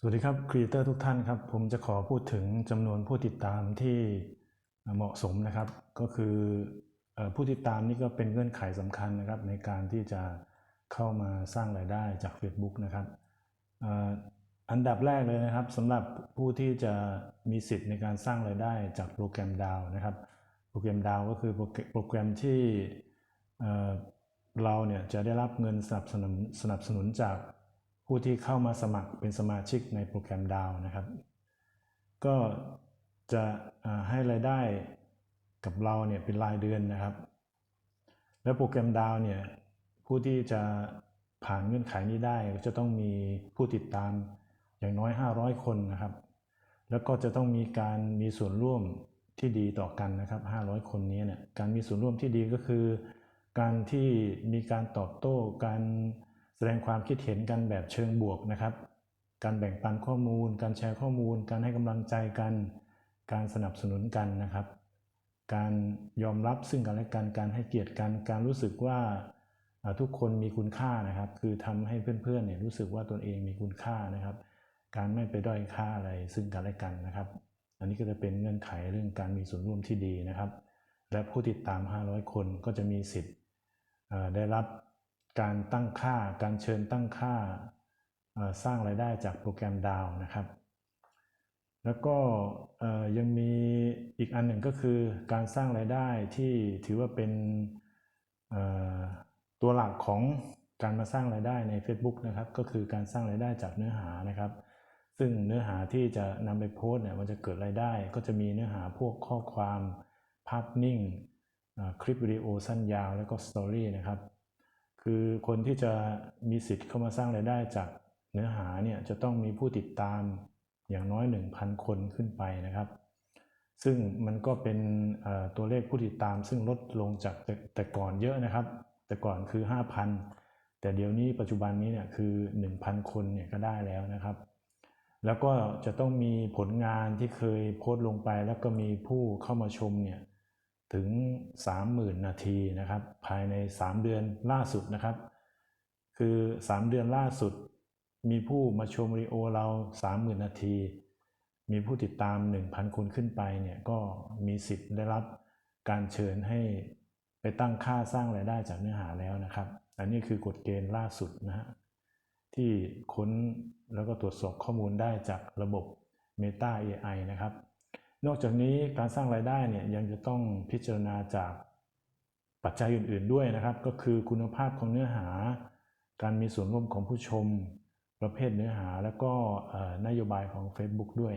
สวัสดีครับครีเอเตอร์ทุกท่านครับ ผมจะขอพูดถึงจำนวนผู้ติดตามที่เหมาะสมนะครับ ก็คือผู้ติดตามนี่ก็เป็นเงื่อนไขสำคัญนะครับ ในการที่จะเข้ามาสร้างรายได้จาก Facebook นะครับอันดับแรกเลยนะครับสำหรับผู้ที่จะมีสิทธิ์ในการสร้างรายได้จากโปรแกรมดาวนะครับ โปรแกรมดาวก็คือโปรแกรมที่เอ่อเราเนี่ยจะได้รับเงินสนับสนุนสนับสนุนจาก ผู้ที่เข้ามาสมัครเป็นสมาชิกในโปรแกรมดาวนะครับ ก็จะให้รายได้กับเราเนี่ยเป็นรายเดือนนะครับ แล้วโปรแกรมดาวเนี่ยผู้ที่จะผ่านเงื่อนไขนี้ได้ก็จะต้องมีผู้ติดตามอย่างน้อย 500 คนนะครับ แล้วก็จะต้องมีการมีส่วนร่วมที่ดีต่อกันนะครับ 500 คนนี้เนี่ยการมีส่วนร่วมที่ดีก็คือ การที่มีการตอบโต้การ แสดงความคิดเห็นกันแบบเชิงบวกนะครับ การแบ่งปันข้อมูล การแชร์ข้อมูล การให้กำลังใจกัน การสนับสนุนกันนะครับ การยอมรับซึ่งกันและกัน การให้เกียรติกัน การรู้สึกว่าทุกคนมีคุณค่านะครับ คือทำให้เพื่อนๆเนี่ยรู้สึกว่าตนเองมีคุณค่านะครับ การไม่ไปด้อยค่าอะไรซึ่งกันและกันนะครับ อันนี้ก็จะเป็นเงื่อนไขเรื่องการมีส่วนร่วมที่ดีนะครับ และผู้ติดตาม 500 คนก็จะมีสิทธิ์ได้รับ การตั้งค่า การเชิญตั้งค่าสร้างรายได้จากโปรแกรมดาวนะครับ แล้วก็ยังมีอีกอันหนึ่งก็คือการสร้างรายได้ที่ถือว่าเป็นตัวหลักของการมาสร้างรายได้ใน Facebook นะครับ ก็คือการสร้างรายได้จากเนื้อหานะครับ ซึ่งเนื้อหาที่จะนำไปโพสเนี่ยมันจะเกิดรายได้ ก็จะมีเนื้อหาพวกข้อความภาพนิ่ง คลิปวิดีโอสั้นยาว แล้วก็สตอรี่นะครับ คือคนที่จะมีสิทธิ์เข้ามาสร้างรายได้จากเนื้อหาเนี่ยจะต้องมีผู้ติดตามอย่างน้อย 1,000 คนขึ้นไปนะครับ ซึ่งมันก็เป็นตัวเลขผู้ติดตาม ซึ่งลดลงจากแต่แต่ก่อนเยอะนะครับ แต่ก่อนคือ 5,000 แต่เดี๋ยวนี้ปัจจุบันนี้เนี่ยคือ 1,000 คนเนี่ยก็ได้แล้วนะครับ แล้วก็จะต้องมีผลงานที่เคยโพสต์ลงไป แล้วก็มีผู้เข้ามาชมเนี่ย ถึง 30,000 นาทีนะครับ ภายใน 3 เดือนล่าสุดนะครับ คือ 3 เดือนล่าสุด มีผู้มาชมวิดีโอเรา 30,000 นาที มีผู้ติดตาม 1,000 คนขึ้นไปเนี่ยก็มีสิทธิ์ได้รับการเชิญให้ไปตั้งค่าสร้างรายได้จากเนื้อหาแล้วนะครับ อันนี้คือกฎเกณฑ์ล่าสุดนะฮะที่ค้นแล้วก็ตรวจสอบข้อมูลได้จากระบบ Meta AI นะครับ นอกจากนี้การสร้างรายได้เนี่ยยังจะต้องพิจารณาจากปัจจัยอื่น ๆด้วยนะครับ ก็คือคุณภาพของเนื้อหา การมีส่วนร่วมของผู้ชม ประเภทเนื้อหา แล้วก็นโยบายของ Facebook ด้วย